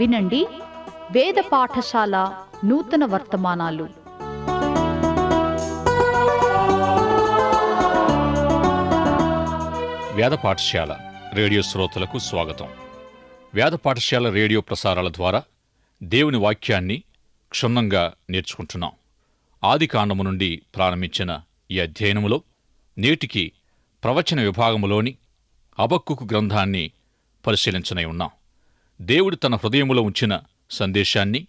వినండి. వేద పాఠశాల నూతన వర్తమానాలు. వేద పాఠశాల రేడియో శ్రోతలకు స్వాగతం. వేద పాఠశాల రేడియో ప్రసారాల ద్వారా దేవుని వాక్యాన్ని క్షుణ్ణంగా నేర్చుకుంటున్నాం. ఆది కాండము నుండి ప్రారంభించిన ఈ అధ్యయనములో నేటికి ప్రవచన విభాగములోని అబక్కుకు గ్రంథాన్ని పరిశీలించనై ఉన్నాం. దేవుడు తన హృదయములో ఉంచిన సందేశాన్ని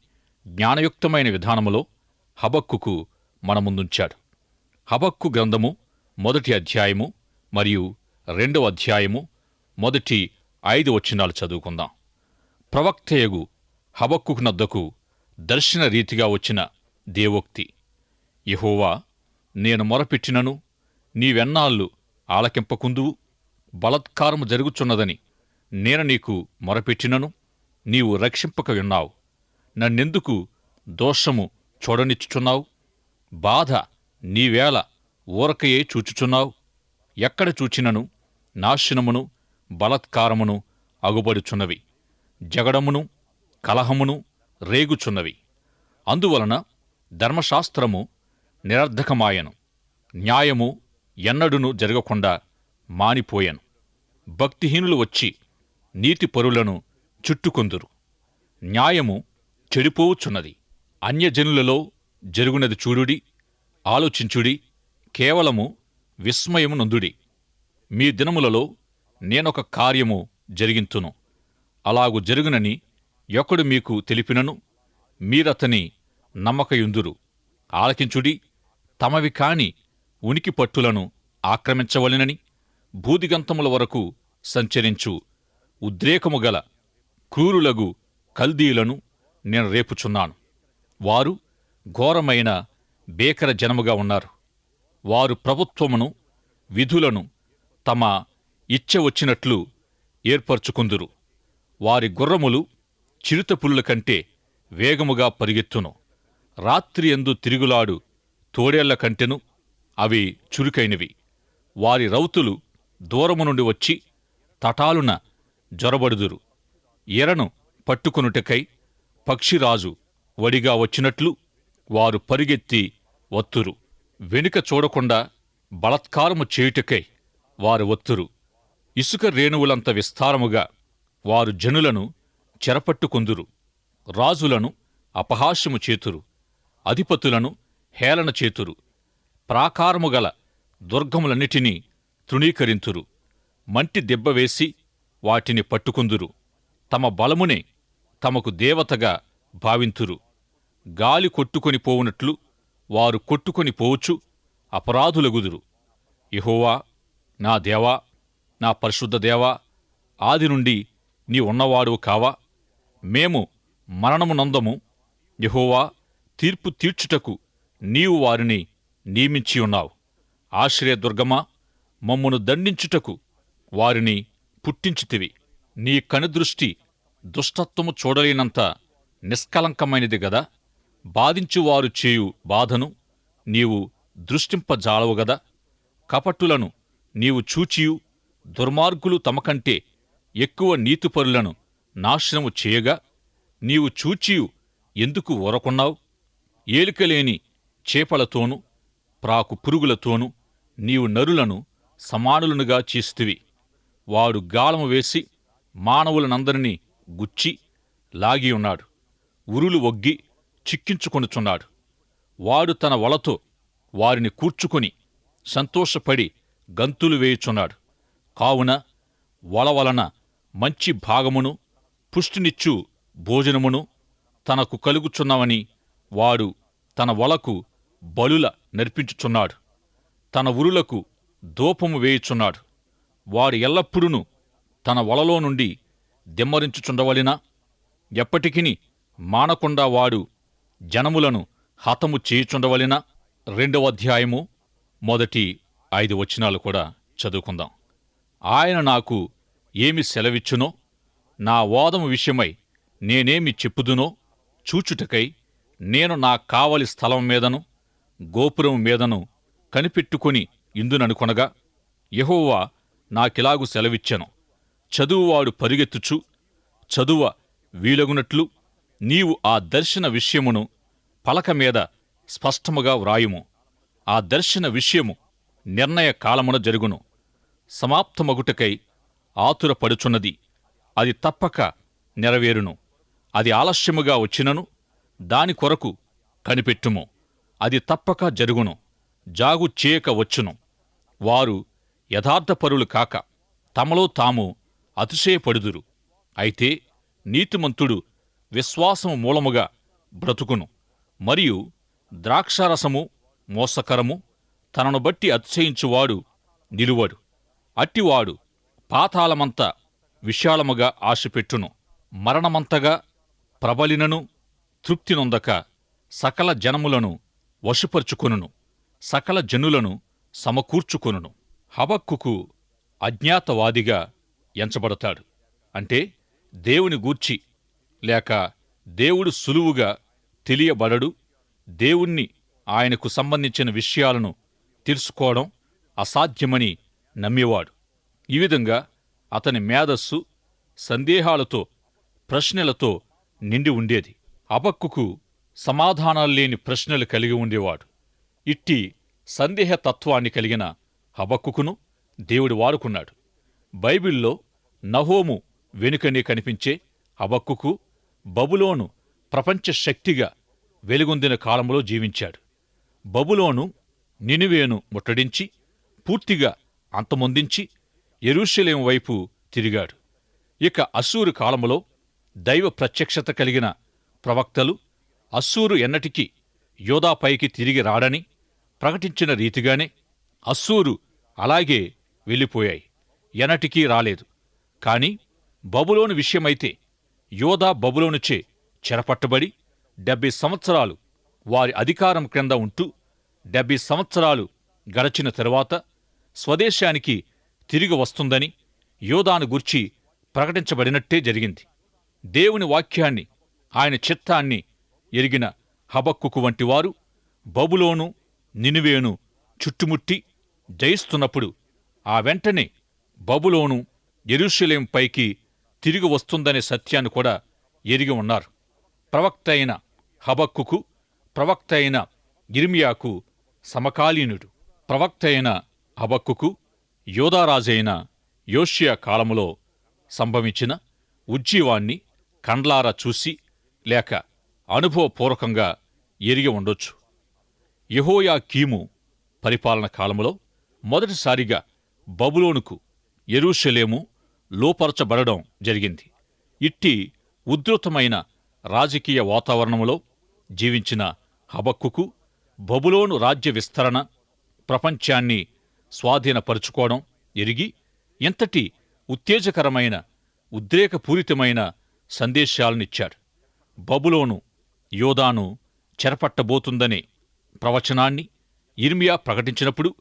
జ్ఞానయుక్తమైన విధానములో హబక్కుకు మన ముందుంచాడు హబక్కు గ్రంథము మొదటి అధ్యాయము మరియు రెండవ అధ్యాయము మొదటి ఐదు వచనాలు చదువుకుందాం. ప్రవక్తయగు హబక్కుకు నద్దకు దర్శన రీతిగా వచ్చిన దేవోక్తి యహోవా నేను మొరపెట్టినను నీవెన్నాళ్ళు ఆలకింపకుందువు? బలత్కారము జరుగుచున్నదని నేను నీకు మొరపెట్టినను? నీవు రక్షింపకయున్నావు. నన్నెందుకు దోషము చూడనిచ్చుచున్నావు? బాధ నీవేళ ఊరకయే చూచుచున్నావు? ఎక్కడ చూచినను? నాశనమును బలత్కారమును అగుబడుచున్నవి జగడమును కలహమును రేగుచున్నవి. అందువలన ధర్మశాస్త్రము నిరర్ధకమాయను. న్యాయము ఎన్నడును జరగకుండా మానిపోయాను. భక్తిహీనులు వచ్చి నీతి పరులను చుట్టుకొందురు. న్యాయము చెడిపోవుచున్నది అన్యజనులలో జరుగునది చూడుడి ఆలోచించుడి కేవలము విస్మయము నందుడి. మీ దినములలో నేనొక కార్యము జరిగింతును. అలాగు జరుగునని ఒకడు మీకు తెలిపినను? మీరతని నమ్మకయుందురు. ఆలకించుడి తమవి కాని ఉనికి పట్టులను ఆక్రమించవలెనని భూదిగంతముల వరకు సంచరించు ఉద్రేకము గల క్రూరులగు కల్దీలను నేను రేపుచున్నాను. వారు ఘోరమైన బేకర జనముగా ఉన్నారు. వారు ప్రభుత్వమును విధులను తమ ఇచ్చ వచ్చినట్లు ఏర్పరచుకుందురు. వారి గుర్రములు చిరుతపుల్ల కంటే వేగముగా పరిగెత్తును. రాత్రి ఎందు తిరుగులాడు తోడేళ్ళ కంటెను అవి చురుకైనవి. వారి రౌతులు దూరము నుండి వచ్చి తటాలున జొరబడుదురు. ఎరను పట్టుకొనుటకై పక్షిరాజు వడిగా వచ్చినట్లు వారు పరిగెత్తి వత్తురు. వెనుక చూడకుండా బలత్కారము చేయుటకై వారు వత్తురు. ఇసుక రేణువులంత విస్తారముగా వారు జనులను చెరపట్టుకొందురు. రాజులను అపహాస్యము చేతురు. అధిపతులను హేళన చేతురు. ప్రాకారము గల దుర్గములన్నిటినీ తృణీకరింతురు. మంటి దెబ్బవేసి వాటిని పట్టుకుందురు. తమ బలమునే తమకు దేవతగా భావింతురు. గాలి కొట్టుకొని పోవునట్లు వారు కొట్టుకొని పోవచ్చు అపరాధులగుదురు. ఇహోవా నా దేవా నా పరిశుద్ధ దేవా ఆది నుండి నీ ఉన్నవాడు కావా. మేము మరణము నందము. యహోవా తీర్పు తీర్చుటకు నీవు వారిని నియమించి ఉన్నావు. ఆశ్రయదుర్గమా మమ్మును దండించుటకు వారిని పుట్టించితివి. నీ కనుదృష్టి దుష్టత్వము చూడలేనంత నిష్కలంకమైనది గదా? బాధించువారు చేయు బాధను నీవు దృష్టింపజాలవు గదా? కపట్టులను నీవు చూచియు దుర్మార్గులు తమకంటే ఎక్కువ నీతిపరులను నాశనము చేయగా నీవు చూచియు ఎందుకు ఊరకున్నావు? ఏలికలేని చేపలతోనూ ప్రాకు పురుగులతోనూ నీవు నరులను సమానులనుగా చేస్తువి. వాడు గాలము వేసి మానవులనందరినీ గుచ్చి లాగి ఉన్నాడు. ఉరులు ఒగ్గి చిక్కించుకొనుచున్నాడు. వాడు తన వలతో వారిని కూర్చుకొని సంతోషపడి గంతులు వేయుచున్నాడు. కావున వల వలన మంచి భాగమును పుష్టినిచ్చు భోజనమును తనకు కలుగుచున్నవని వాడు తన వలకు బలుల నర్పించుచున్నాడు. తన ఉరులకు దోపము వేయుచున్నాడు. వాడు ఎల్లప్పుడూ తన వలలో నుండి దిమ్మరించుచుండవలినా? ఎప్పటికిని మానకుండా వాడు జనములను హతము చేయుచుండవలినా? రెండవ అధ్యాయము మొదటి ఐదు వచనాలు కూడా చదువుకుందాం. ఆయన నాకు ఏమి సెలవిచ్చునో నా వాదము విషయమై నేనేమి చెప్పుదునో చూచుటకై నేను నా కావలి స్థలం మీదను గోపురం మీదను కనిపెట్టుకొని ఇందుననుకొనగా యహోవా నాకిలాగు సెలవిచ్చెను. చదువువాడు పరిగెత్తుచు చదువ వీలగునట్లు నీవు ఆ దర్శన విషయమును పలక మీద స్పష్టముగా వ్రాయుము. ఆ దర్శన విషయము నిర్ణయ కాలమున జరుగును. సమాప్తమగుటకై ఆతురపడుచున్నది. అది తప్పక నెరవేరును. అది ఆలస్యముగా వచ్చినను దాని కొరకు కనిపెట్టుము. అది తప్పక జరుగును. జాగు చేయక వచ్చును. వారు యథార్థపరులు కాక తమలో తాము అతిశయపడుదురు. అయితే నీతిమంతుడు విశ్వాసము మూలముగా బ్రతుకును. మరియు ద్రాక్షారసము మోసకరము తనను బట్టి అతిశయించువాడు నిలువడు. అట్టివాడు పాతాళమంత విశాలముగా ఆశపెట్టును మరణమంతగా ప్రబలినను తృప్తి నొందక సకల జనములను వశపరుచుకొనును. సకల జనులను సమకూర్చుకొనును. హబక్కుకు అజ్ఞాతవాదిగా ఎంచబడతాడు. అంటే దేవుని గూర్చి లేక దేవుడు సులువుగా తెలియబడడు దేవుణ్ణి ఆయనకు సంబంధించిన విషయాలను తెలుసుకోవడం అసాధ్యమని నమ్మేవాడు. ఈ విధంగా అతని మేధస్సు సందేహాలతో ప్రశ్నలతో నిండి ఉండేది. అబక్కుకు సమాధానాలు లేని ప్రశ్నలు కలిగి ఉండేవాడు. ఇట్టి సందేహతత్వాన్ని కలిగిన హబక్కుకును దేవుడు వాడుకున్నాడు. బైబిల్లో నహోము వెనుకనే కనిపించే అబక్కుకు బబులోను ప్రపంచ శక్తిగా వెలుగొందిన కాలంలో జీవించాడు. బబులోను నినివేను ముట్టడించి పూర్తిగా అంతమొందించి ఎరుషలేం వైపు తిరిగాడు. ఇక అస్సూరు కాలంలో దైవ ప్రత్యక్షత కలిగిన ప్రవక్తలు అస్సూరు ఎన్నటికీ యోధాపైకి తిరిగి రాడని ప్రకటించిన రీతిగానే అస్సూరు అలాగే వెళ్ళిపోయాయి. ఎనటికీ రాలేదు. కాని బబులోను విషయమైతే యోధా బబులోనుచే చెరపట్టబడి డెబ్బై సంవత్సరాలు వారి అధికారం క్రింద ఉంటూ డెబ్బై సంవత్సరాలు గడచిన తరువాత స్వదేశానికి తిరిగి వస్తుందని యోధాను గుర్చి ప్రకటించబడినట్టే జరిగింది. దేవుని వాక్యాన్ని ఆయన చిత్తాన్ని ఎరిగిన హబక్కుకు వంటివారు బబులోను నినువేను చుట్టుముట్టి జయిస్తున్నప్పుడు ఆ వెంటనే బబులోను ఎరుషలేం పైకి తిరిగి వస్తుందనే సత్యాన్ని కూడా ఎరిగి ఉన్నారు. ప్రవక్త అయిన హబక్కుకు ప్రవక్త అయిన ఇర్మియాకు సమకాలీనుడు. ప్రవక్త అయిన హబక్కుకు యోధారాజైన యోషియా కాలములో సంభవించిన ఉజ్జీవాన్ని కండ్లారా చూసి లేక అనుభవపూర్వకంగా ఎరిగి ఉండొచ్చు. యెహోయా కీము పరిపాలన కాలంలో మొదటిసారిగా బబులోనుకు ఎరూషలేము లోపరచబడడం జరిగింది. ఇట్టి ఉధృతమైన రాజకీయ వాతావరణంలో జీవించిన హబక్కుకు బబులోను రాజ్య విస్తరణ ప్రపంచాన్ని స్వాధీనపరుచుకోవడం ఎరిగి ఎంతటి ఉత్తేజకరమైన ఉద్రేకపూరితమైన సందేశాలనిచ్చాడు. బబులోను యోధాను చెరపట్టబోతుందనే ప్రవచనాన్ని ఇర్మియా ప్రకటించినప్పుడు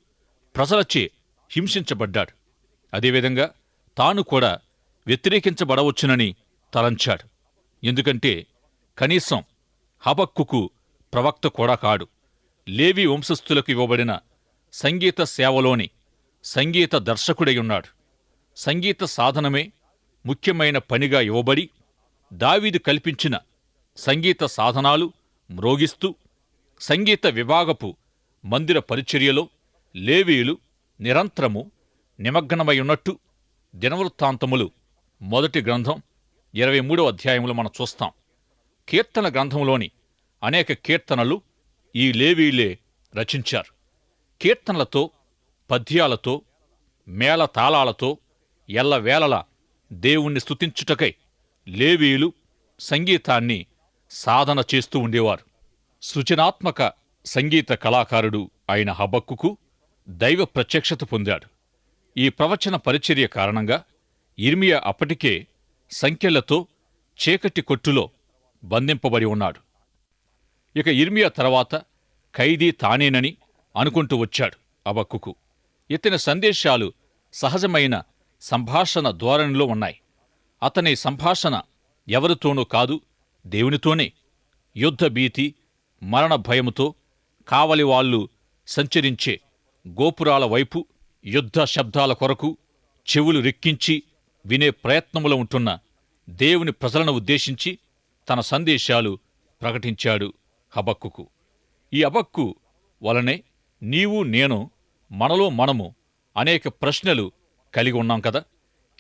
ప్రజలచే హింసించబడ్డాడు. అదేవిధంగా తాను కూడా వ్యతిరేకించబడవచ్చునని తలంచాడు. ఎందుకంటే కనీసం హబక్కుకు ప్రవక్త కూడా కాడు. లేవి వంశస్థులకు ఇవ్వబడిన సంగీత సేవలోని సంగీత దర్శకుడై ఉన్నాడు. సంగీత సాధనమే ముఖ్యమైన పనిగా ఇవ్వబడి దావీదు కల్పించిన సంగీత సాధనాలు మ్రోగిస్తూ సంగీత విభాగపు మందిర పరిచర్యలో లేవీయులు నిరంతరము నిమగ్నమై ఉన్నట్టు దినవృత్తాంతములు మొదటి గ్రంథం ఇరవై మూడవ అధ్యాయంలో మనం చూస్తాం. కీర్తన గ్రంథంలోని అనేక కీర్తనలు ఈ లేవీలే రచించారు. కీర్తనలతో పద్యాలతో మేళ తాళాలతో ఎల్లవేళల దేవుణ్ణి స్థుతించుటకై లేవీయులు సంగీతాన్ని సాధన చేస్తూ ఉండేవారు. సృజనాత్మక సంగీత కళాకారుడు అయిన హబక్కుకు దైవ ప్రత్యక్షత పొందాడు. ఈ ప్రవచన పరిచర్య కారణంగా ఇర్మియా అప్పటికే సంఖ్యలతో చీకటి కొట్టులో బంధింపబడి ఉన్నాడు. ఇక ఇర్మియా తర్వాత ఖైదీ తానేనని అనుకుంటూ వచ్చాడు అబక్కుకు. ఇతని సందేశాలు సహజమైన సంభాషణ ధోరణిలో ఉన్నాయి. అతని సంభాషణ ఎవరితోనూ కాదు దేవునితోనే. యుద్ధ భీతి మరణ భయముతో కావలి వాళ్ళు సంచరించే గోపురాల వైపు యుద్ధ శబ్దాల కొరకు చెవులు రెక్కించి వినే ప్రయత్నములో ఉంటున్న దేవుని ప్రజలను ఉద్దేశించి తన సందేశాలు ప్రకటించాడు హబక్కుకు. ఈ అబక్కు వలనే నీవు నేను మనలో మనము అనేక ప్రశ్నలు కలిగి ఉన్నాం కదా?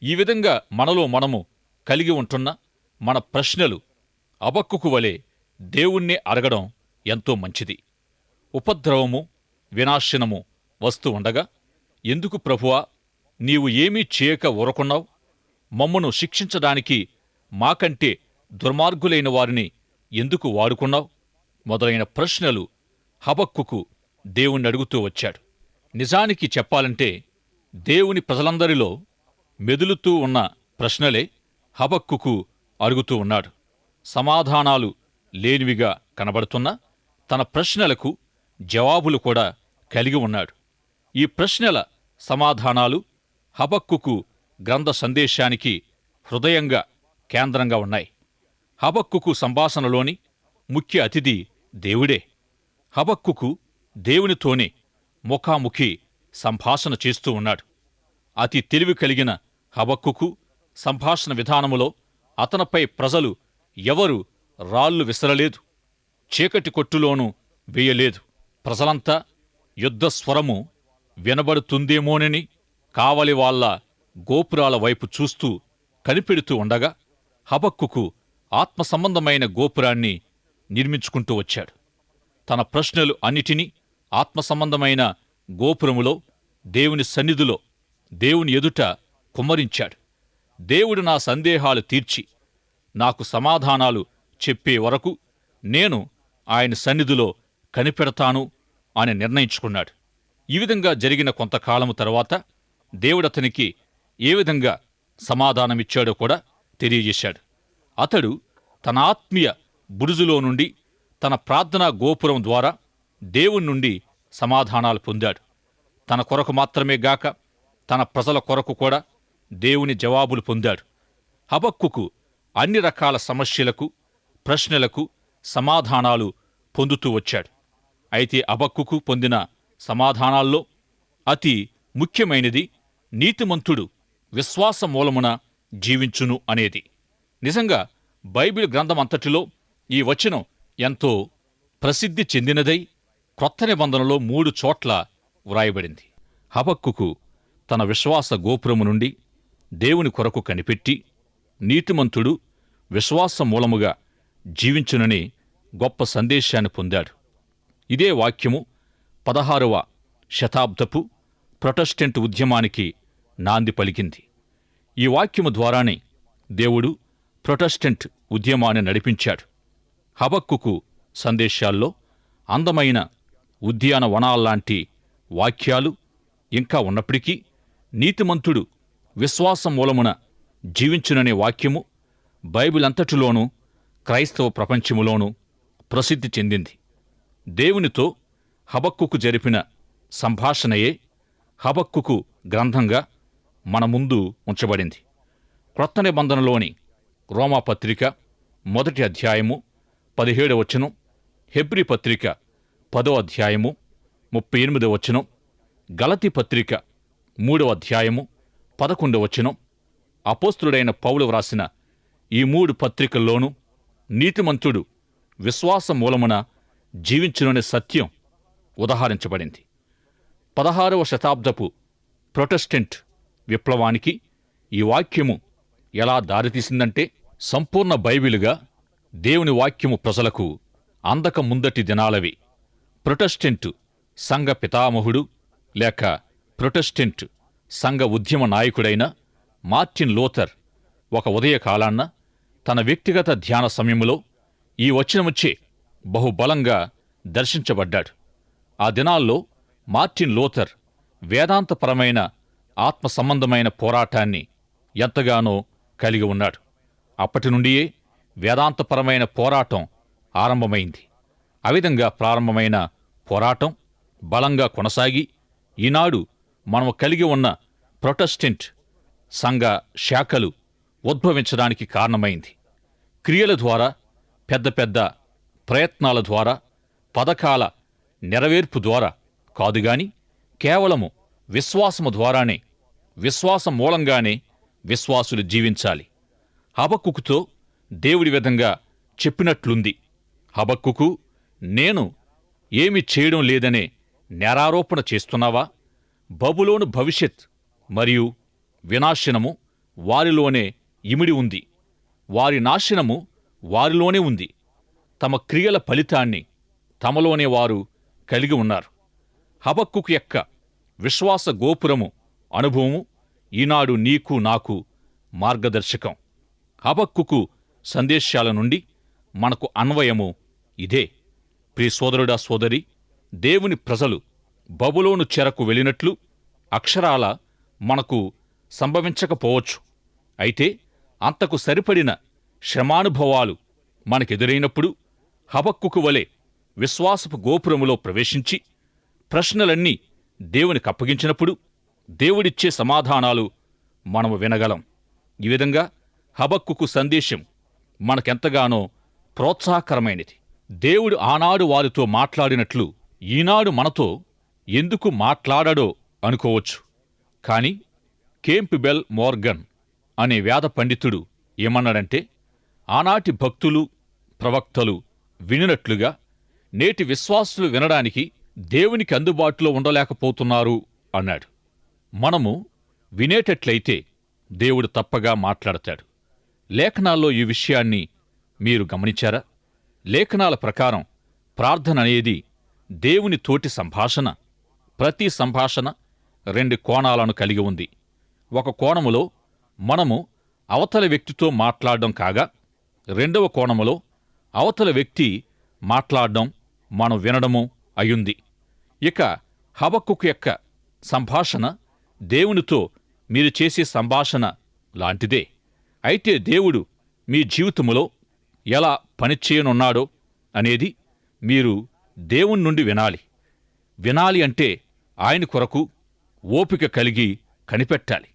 ఈ విధంగా మనలో మనము కలిగి ఉంటున్న మన ప్రశ్నలు అబక్కుకు వలె దేవుణ్ణి అడగడం ఎంతో మంచిది. ఉపద్రవము వినాశనము వస్తూ ఉండగా ఎందుకు ప్రభువా నీవు ఏమీ చేయక ఊరకున్నావు? మమ్మను శిక్షించడానికి మాకంటే దుర్మార్గులైన వారిని ఎందుకు వాడుకున్నావు? మొదలైన ప్రశ్నలు హబక్కుకు దేవుణ్ణి అడుగుతూ వచ్చాడు. నిజానికి చెప్పాలంటే దేవుని ప్రజలందరిలో మెదులుతూ ఉన్న ప్రశ్నలే హబక్కుకు అడుగుతూ ఉన్నాడు. సమాధానాలు లేనివిగా కనబడుతున్నా తన ప్రశ్నలకు జవాబులు కూడా కలిగి ఉన్నాడు. ఈ ప్రశ్నల సమాధానాలు హబక్కుకు గ్రంథ సందేశానికి హృదయంగా కేంద్రంగా ఉన్నాయి. హబక్కుకు సంభాషణలోని ముఖ్య అతిథి దేవుడే. హబక్కుకు దేవునితోనే ముఖాముఖి సంభాషణ చేస్తూ ఉన్నాడు. అతి తెలివి కలిగిన హబక్కుకు సంభాషణ విధానములో అతనిపై ప్రజలు ఎవరు రాళ్ళు విసరలేదు చీకటి కొట్టులోనూ వేయలేదు. ప్రజలంతా యుద్ధస్వరము వినబడుతుందేమోనని కావలి వాళ్ళ గోపురాల వైపు చూస్తూ కనిపెడుతూ ఉండగా హబక్కుకు ఆత్మ సంబంధమైన గోపురాన్ని నిర్మించుకుంటూ వచ్చాడు. తన ప్రశ్నలు అన్నిటినీ ఆత్మ సంబంధమైన గోపురములో దేవుని సన్నిధిలో దేవుని ఎదుట కుమ్మరించాడు. దేవుడు నా సందేహాలు తీర్చి నాకు సమాధానాలు చెప్పే వరకు నేను ఆయన సన్నిధిలో కనిపెడతాను అని నిర్ణయించుకున్నాడు. ఈ విధంగా జరిగిన కొంతకాలము తరువాత దేవుడతనికి ఏ విధంగా సమాధానమిచ్చాడో కూడా తెలియజేశాడు. అతడు తన ఆత్మీయ బురుజులో నుండి తన ప్రార్థనా గోపురం ద్వారా దేవుని నుండి సమాధానాలు పొందాడు. తన కొరకు మాత్రమే గాక తన ప్రజల కొరకు కూడా దేవుని జవాబులు పొందాడు. హబక్కుకు అన్ని రకాల సమస్యలకు ప్రశ్నలకు సమాధానాలు పొందుతూ వచ్చాడు. అయితే అబక్కుకు పొందిన సమాధానాల్లో అతి ముఖ్యమైనది నీతిమంతుడు విశ్వాస మూలమున జీవించును అనేది. నిజంగా బైబిల్ గ్రంథమంతటిలో ఈ వచనం ఎంతో ప్రసిద్ధి చెందినదై క్రొత్త నిబంధనలో మూడు చోట్ల వ్రాయబడింది. హబక్కుకు తన విశ్వాస గోపురము నుండి దేవుని కొరకు కనిపెట్టి నీతిమంతుడు విశ్వాస మూలముగా జీవించునని గొప్ప సందేశాన్ని పొందాడు. ఇదే వాక్యము పదహారవ శతాబ్దపు ప్రొటెస్టెంట్ ఉద్యమానికి నాంది పలికింది. ఈ వాక్యము ద్వారానే దేవుడు ప్రొటెస్టెంట్ ఉద్యమాన్ని నడిపించాడు. హబక్కుకు సందేశాల్లో అందమైన ఉద్యానవనాల్లాంటి వాక్యాలు ఇంకా ఉన్నప్పటికీ నీతిమంతుడు విశ్వాసం మూలమున జీవించుననే వాక్యము బైబిల్ అంతటిలోనూ క్రైస్తవ ప్రపంచములోనూ ప్రసిద్ధి చెందింది. దేవునితో హబక్కుకు జరిపిన సంభాషణయే హబక్కుకు గ్రంథంగా మన ముందు ఉంచబడింది. క్రొత్త నిబంధనలోని రోమాపత్రిక మొదటి అధ్యాయము పదిహేడు వచనం హెబ్రి పత్రిక పదో అధ్యాయము ముప్పై ఎనిమిదో వచనం గలతి పత్రిక మూడవ అధ్యాయము పదకొండవ వచనం. అపోస్తుడైన పౌలు వ్రాసిన ఈ మూడు పత్రికల్లోనూ నీతిమంతుడు విశ్వాస మూలమున జీవించుననే సత్యం ఉదహరించబడింది. పదహారవ శతాబ్దపు ప్రొటెస్టెంట్ విప్లవానికి ఈ వాక్యము ఎలా దారితీసిందంటే సంపూర్ణ బైబిలుగా దేవుని వాక్యము ప్రజలకు అందక ముందటి దినాలవి. ప్రొటెస్టెంట్ సంఘ పితామహుడు లేక ప్రొటెస్టెంట్ సంఘ ఉద్యమ నాయకుడైన మార్టిన్ లోథర్ ఒక ఉదయకాలాన్న తన వ్యక్తిగత ధ్యాన సమయంలో ఈ వచనముచ్చే బహుబలంగా దర్శించబడ్డాడు. ఆ దినాల్లో మార్టిన్ లోథర్ వేదాంతపరమైన ఆత్మ సంబంధమైన పోరాటాన్ని ఎంతగానో కలిగి ఉన్నాడు. అప్పటి నుండియే వేదాంతపరమైన పోరాటం ఆరంభమైంది. ఆ విధంగా ప్రారంభమైన పోరాటం బలంగా కొనసాగి ఈనాడు మనము కలిగి ఉన్న ప్రొటెస్టెంట్ సంఘ శాఖలు ఉద్భవించడానికి కారణమైంది. క్రియల ద్వారా పెద్ద పెద్ద ప్రయత్నాల ద్వారా పథకాల నెరవేర్పు ద్వారా కాదుగాని కేవలము విశ్వాసము ద్వారానే విశ్వాసం మూలంగానే విశ్వాసులు జీవించాలి. హబక్కుకుతో దేవుడి విధంగా చెప్పినట్లుంది. హబక్కుకు నేను ఏమి చేయడం లేదనే నేరారోపణ చేస్తున్నావా? బబులోను భవిష్యత్ మరియు వినాశనము వారిలోనే ఇమిడి ఉంది. వారి నాశనము వారిలోనే ఉంది. తమ క్రియల ఫలితాన్ని తమలోనే వారు కలిగి ఉన్నారు. హబక్కుకు యొక్క విశ్వాస గోపురము అనుభవము ఈనాడు నీకు నాకు మార్గదర్శకం. హబక్కుకు సందేశాల నుండి మనకు అన్వయము ఇదే. ప్రియ సోదరుడా సోదరి దేవుని ప్రజలు బబులోను చెరకు వెళ్ళినట్లు అక్షరాల మనకు సంభవించకపోవచ్చు. అయితే అంతకు సరిపడిన శ్రమానుభవాలు మనకెదురైనప్పుడు హబక్కుకు వలె విశ్వాసపు గోపురములో ప్రవేశించి ప్రశ్నలన్నీ దేవునికి అప్పగించినప్పుడు దేవుడిచ్చే సమాధానాలు మనము వినగలం. ఈ విధంగా హబక్కుకు సందేశం మనకెంతగానో ప్రోత్సాహకరమైనది. దేవుడు ఆనాడు వారితో మాట్లాడినట్లు ఈనాడు మనతో ఎందుకు మాట్లాడడో అనుకోవచ్చు. కాని కేంపిబెల్ మోర్గన్ అనే వేద పండితుడు ఏమన్నాడంటే ఆనాటి భక్తులు ప్రవక్తలు వినినట్లుగా నేటి విశ్వాసులు వినడానికి దేవునికి అందుబాటులో ఉండలేకపోతున్నారు అన్నాడు. మనము వినేటట్లయితే దేవుడు తప్పగా మాట్లాడతాడు. లేఖనాల్లో ఈ విషయాన్ని మీరు గమనించారా? లేఖనాల ప్రకారం ప్రార్థన అనేది దేవుని తోటి సంభాషణ. ప్రతి సంభాషణ రెండు కోణాలను కలిగి ఉంది. ఒక కోణములో మనము అవతల వ్యక్తితో మాట్లాడడం కాగా రెండవ కోణములో అవతల వ్యక్తి మాట్లాడడం మనం వినడము అయుంది ఇక హబక్కుకు యొక్క సంభాషణ దేవునితో మీరు చేసే సంభాషణ లాంటిదే. అయితే దేవుడు మీ జీవితములో ఎలా పనిచేయనున్నాడో అనేది మీరు దేవుని నుండి వినాలి. వినాలి అంటే ఆయన కొరకు ఓపిక కలిగి కనిపెట్టాలి.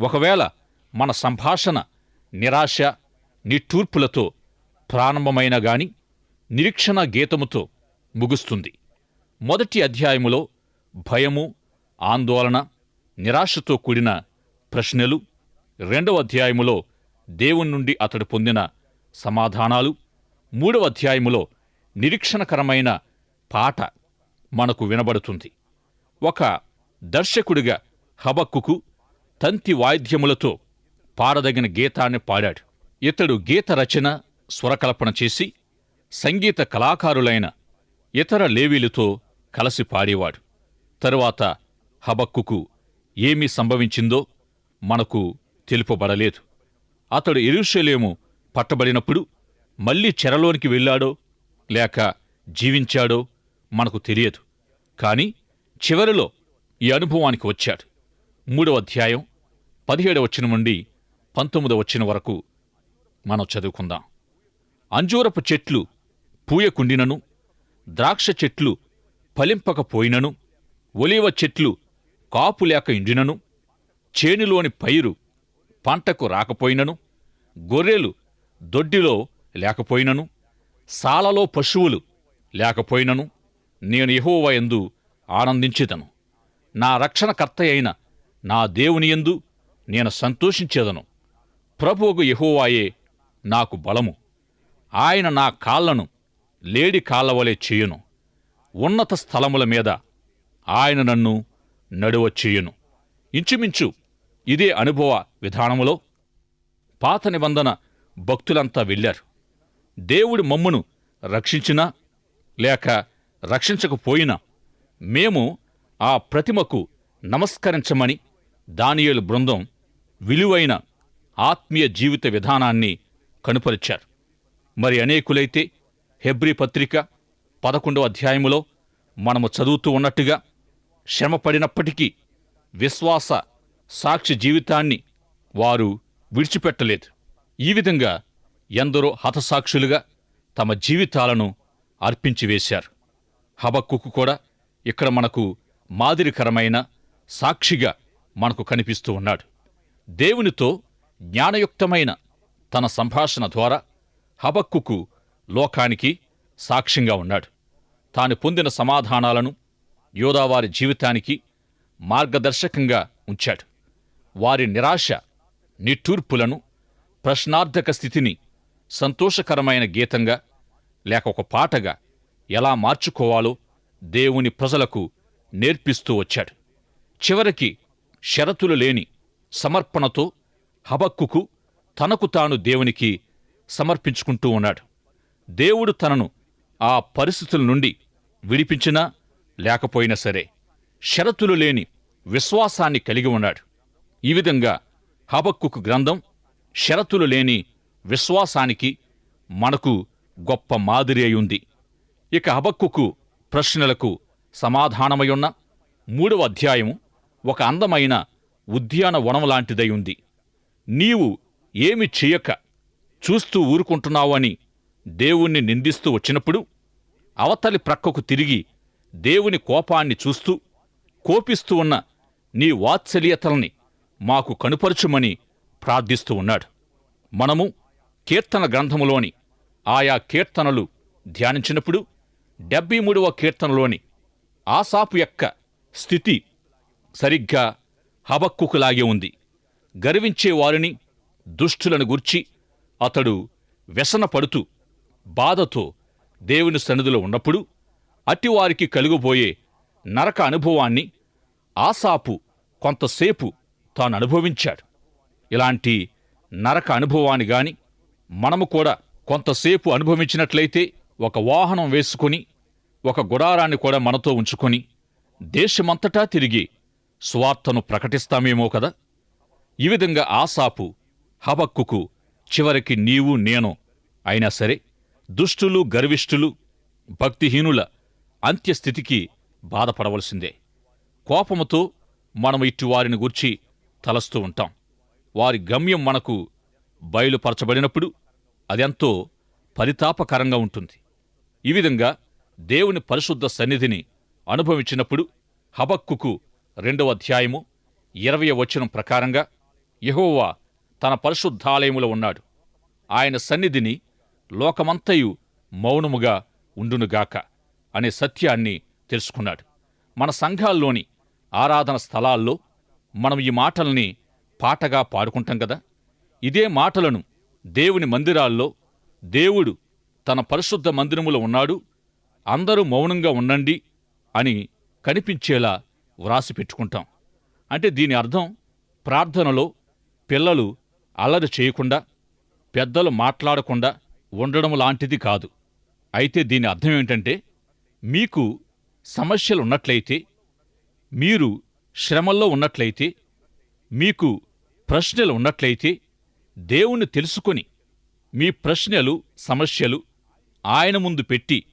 ఒకవేళ మన సంభాషణ నిరాశ నిట్టూర్పులతో ప్రారంభమైన గాని నిరీక్షణ గీతముతో ముగుస్తుంది. మొదటి అధ్యాయములో భయము ఆందోళన నిరాశతో కూడిన ప్రశ్నలు రెండవ అధ్యాయములో దేవుని నుండి అతడు పొందిన సమాధానాలు మూడవ అధ్యాయములో నిరీక్షణకరమైన పాట మనకు వినబడుతుంది. ఒక దర్శకుడిగా హబక్కుకు తంతి వాయిద్యములతో పాడదగిన గీతాన్ని పాడాడు. ఇతడు గీత రచన స్వరకల్పన చేసి సంగీత కళాకారులైన ఇతర లేవీలతో కలసి పాడేవాడు. తరువాత హబక్కుకు ఏమి సంభవించిందో మనకు తెలుపబడలేదు. అతడు ఎరుషలేము పట్టబడినప్పుడు మళ్ళీ చెరలోనికి వెళ్ళాడో లేక జీవించాడో మనకు తెలియదు. కాని చివరిలో ఈ అనుభవానికి వచ్చాడు. మూడవ అధ్యాయం పదిహేడవ వచ్చిన నుండి పంతొమ్మిదవ వచ్చిన వరకు మనం చదువుకుందాం. అంజూరపు చెట్లు పూయకుండినను ద్రాక్ష చెట్లు ఫలింపకపోయినను ఒలివ చెట్లు కాపు లేక ఇండినను చేనులోని పైరు పంటకు రాకపోయినను గొర్రెలు దొడ్డిలో లేకపోయినను సాలలో పశువులు లేకపోయినను నేను యెహోవా యందు ఆనందించేదను. నా రక్షణకర్త అయిన నా దేవుని యందు నేను సంతోషించేదను. ప్రభువుకు యహోవాయే నాకు బలము. ఆయన నా కాళ్ళను లేడి కాళ్ళవలే చేయును. ఉన్నత స్థలముల మీద ఆయన నన్ను నడువ చేయును. ఇంచుమించు ఇదే అనుభవ విధానములో పాత నిబంధన భక్తులంతా వెళ్ళారు. దేవుడి మమ్మును రక్షించినా లేక రక్షించకపోయినా మేము ఆ ప్రతిమకు నమస్కరించమని దానియేలు బృందం విలువైన ఆత్మీయ జీవిత విధానాన్ని కనుపరిచారు. మరి అనేకులైతే హెబ్రీ పత్రిక పదకొండవ అధ్యాయములో మనము చదువుతూ ఉన్నట్టుగా శ్రమపడినప్పటికీ విశ్వాస సాక్షి జీవితాన్ని వారు విడిచిపెట్టలేదు. ఈ విధంగా ఎందరో హతసాక్షులుగా తమ జీవితాలను అర్పించివేశారు. హబక్కుకు కూడా ఇక్కడ మనకు మాదిరికరమైన సాక్షిగా మనకు కనిపిస్తూ ఉన్నాడు. దేవునితో జ్ఞానయుక్తమైన తన సంభాషణ ద్వారా హబక్కుకు లోకానికి సాక్ష్యంగా ఉన్నాడు. తాను పొందిన సమాధానాలను యోధావారి జీవితానికి మార్గదర్శకంగా ఉంచాడు. వారి నిరాశ నిట్టూర్పులను ప్రశ్నార్థక స్థితిని సంతోషకరమైన గీతంగా లేక ఒక పాటగా ఎలా మార్చుకోవాలో దేవుని ప్రజలకు నేర్పిస్తూ వచ్చాడు. చివరికి షరతులు లేని సమర్పణతో హబక్కుకు తనకు తాను దేవునికి సమర్పించుకుంటూ ఉన్నాడు. దేవుడు తనను ఆ పరిస్థితుల నుండి విడిపించినా లేకపోయినా సరే షరతులు లేని విశ్వాసాన్ని కలిగి ఉన్నాడు. ఈ విధంగా హబక్కుకు గ్రంథం షరతులు లేని విశ్వాసానికి మనకు గొప్ప మాదిరి అయింది ఇక హబక్కుకు ప్రశ్నలకు సమాధానమయున్న మూడవ అధ్యాయము ఒక అందమైన ఉద్యానవనం లాంటిదై ఉంది. నీవు ఏమి చేయక చూస్తూ ఊరుకుంటున్నావు అని దేవుణ్ణి నిందిస్తూ వచ్చినప్పుడు అవతలి ప్రక్కకు తిరిగి దేవుని కోపాన్ని చూస్తూ కోపిస్తూ ఉన్న నీ వాత్సల్యతల్ని మాకు కనుపరచుమని ప్రార్థిస్తూ ఉన్నాడు. మనము కీర్తన గ్రంథములోని ఆయా కీర్తనలు ధ్యానించినప్పుడు డెబ్బై మూడవ కీర్తనలోని ఆసాపు యొక్క స్థితి సరిగ్గా హబక్కుకులాగే ఉంది. గర్వించే వారిని దుష్టులను గుర్చి అతడు వ్యసనపడుతూ బాధతో దేవుని సన్నిధిలో ఉన్నప్పుడు అట్టివారికి కలుగుబోయే నరక అనుభవాన్ని ఆసాపు కొంతసేపు తాను అనుభవించాడు. ఇలాంటి నరక అనుభవాన్ని గాని మనము కూడా కొంతసేపు అనుభవించినట్లయితే ఒక వాహనం వేసుకుని ఒక గుడారాన్ని కూడా మనతో ఉంచుకొని దేశమంతటా తిరిగి స్వార్థను ప్రకటిస్తామేమో కదా? ఈ విధంగా ఆసాపు హబక్కుకు చివరికి నీవు నేను అయినా సరే దుష్టులు గర్విష్ఠులు భక్తిహీనుల అంత్యస్థితికి బాధపడవలసిందే. కోపముతో మనం ఇట్టి వారిని గూర్చి తలస్తూ ఉంటాం. వారి గమ్యం మనకు బయలుపరచబడినప్పుడు అదెంతో పరితాపకరంగా ఉంటుంది. ఈ విధంగా దేవుని పరిశుద్ధ సన్నిధిని అనుభవించినప్పుడు హబక్కుకు రెండవ అధ్యాయము ఇరవయ వచనం ప్రకారంగా యెహోవా తన పరిశుద్ధాలయములో ఉన్నాడు. ఆయన సన్నిధిని లోకమంతయు మౌనముగా ఉండునుగాక అనే సత్యాన్ని తెలుసుకున్నాడు. మన సంఘాల్లోని ఆరాధన స్థలాల్లో మనం ఈ మాటల్ని పాటగా పాడుకుంటాం కదా? ఇదే మాటలను దేవుని మందిరాల్లో దేవుడు తన పరిశుద్ధ మందిరములో ఉన్నాడు అందరూ మౌనంగా ఉండండి అని కనిపించేలా వ్రాసి పెట్టుకుంటాం. అంటే దీని అర్థం ప్రార్థనలో పిల్లలు అల్లరి చేయకుండా పెద్దలు మాట్లాడకుండా ఉండడం లాంటిది కాదు. అయితే దీని అర్థం ఏమిటంటే మీకు సమస్యలు ఉన్నట్లయితే మీరు శ్రమల్లో ఉన్నట్లయితే మీకు ప్రశ్నలు ఉన్నట్లయితే దేవుణ్ణి తెలుసుకొని మీ ప్రశ్నలు సమస్యలు ఆయన ముందు పెట్టి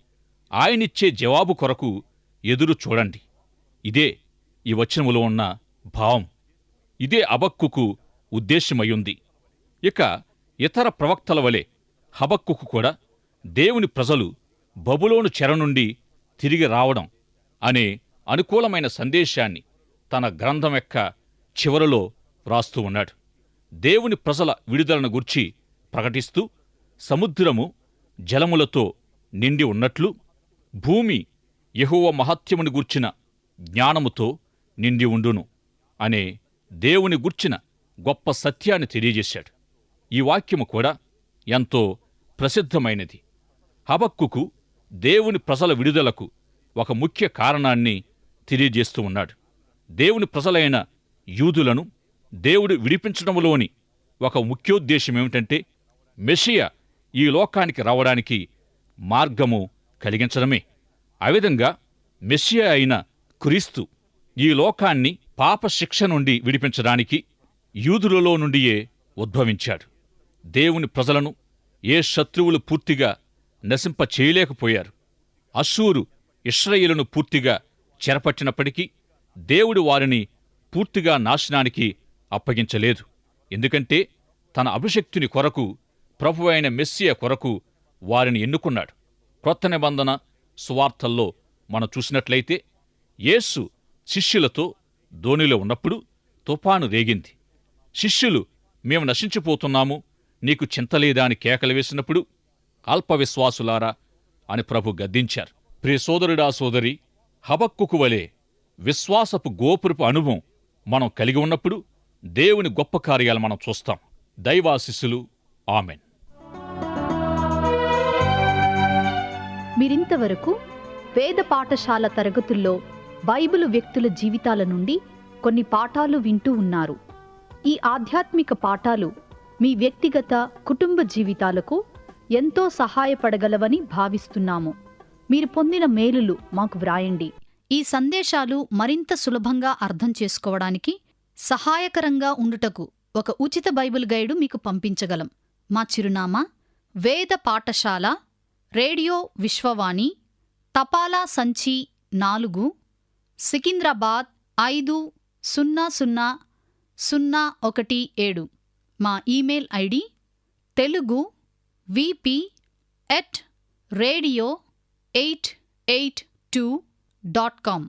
ఆయనిచ్చే జవాబు కొరకు ఎదురు చూడండి. ఇదే ఈ వచనములో ఉన్న భావం. ఇదే అబక్కుకు ఉద్దేశమయ్యుంది ఇక ఇతర ప్రవక్తల వలె హబక్కుకు కూడా దేవుని ప్రజలు బబులోను చెర నుండి తిరిగి రావడం అనే అనుకూలమైన సందేశాన్ని తన గ్రంథం యొక్క చివరలో వ్రాస్తూ ఉన్నాడు. దేవుని ప్రజల విడుదలను గుర్చి ప్రకటిస్తూ సముద్రము జలములతో నిండి ఉన్నట్లు భూమి యెహోవ మహత్యముని గూర్చిన జ్ఞానముతో నిండి ఉండును అనే దేవుని గుర్చిన గొప్ప సత్యాన్ని తెలియజేశాడు. ఈ వాక్యము కూడా ఎంతో ప్రసిద్ధమైనది. హబక్కుకు దేవుని ప్రజల విడుదలకు ఒక ముఖ్య కారణాన్ని తెలియజేస్తూ ఉన్నాడు. దేవుని ప్రజలైన యూదులను దేవుడు విడిపించడంలోని ఒక ముఖ్యోద్దేశం ఏమిటంటే మెషియ ఈ లోకానికి రావడానికి మార్గము కలిగించడమే. ఆ విధంగా మెస్సియా అయిన క్రీస్తు ఈ లోకాన్ని పాప శిక్ష నుండి విడిపించడానికి యూదులలో నుండియే ఉద్భవించాడు. దేవుని ప్రజలను ఏ శత్రువులు పూర్తిగా నశింప చేయలేకపోయారు అశ్షూరు ఇస్రయేలును పూర్తిగా చెరపట్టినప్పటికీ దేవుడు వారిని పూర్తిగా నాశనానికి అప్పగించలేదు. ఎందుకంటే తన అభిషక్తుని కొరకు ప్రభు అయిన మెస్సియ కొరకు వారిని ఎన్నుకున్నాడు. క్రొత్త నిబంధన సువార్తల్లో మనం చూసినట్లయితే యేసు శిష్యులతో ధోనిలో ఉన్నప్పుడు తుఫాను రేగింది. శిష్యులు మేము నశించిపోతున్నాము నీకు చింతలేదా అని కేకలు వేసినప్పుడు అల్పవిశ్వాసులారా అని ప్రభు గద్దించారు. ప్రియ సోదరుడా సోదరి హబక్కుకు వలె విశ్వాసపు గోపురపు అనుభవం మనం కలిగి ఉన్నప్పుడు దేవుని గొప్ప కార్యాలు మనం చూస్తాం. దైవాశిస్సులు ఆమెన్. మీరింతవరకు వేద పాఠశాల తరగతుల్లో బైబిలు వ్యక్తుల జీవితాల నుండి కొన్ని పాఠాలు వింటూ ఉన్నారు. ఈ ఆధ్యాత్మిక పాఠాలు మీ వ్యక్తిగత కుటుంబ జీవితాలకు ఎంతో సహాయపడగలవని భావిస్తున్నాము. మీరు పొందిన మేలులు మాకు వ్రాయండి. ఈ సందేశాలు మరింత సులభంగా అర్థం చేసుకోవడానికి సహాయకరంగా ఉండుటకు ఒక ఉచిత బైబిల్ గైడు మీకు పంపించగలం. మా చిరునామా వేద పాఠశాల రేడియో విశ్వవాణి తపాలా సంచి నాలుగు సికింద్రాబాద్ ఐదు సున్నా సున్నా సున్నా ఒకటి ఏడు. మా email ID Telugu VP at radio eight eight two dot com.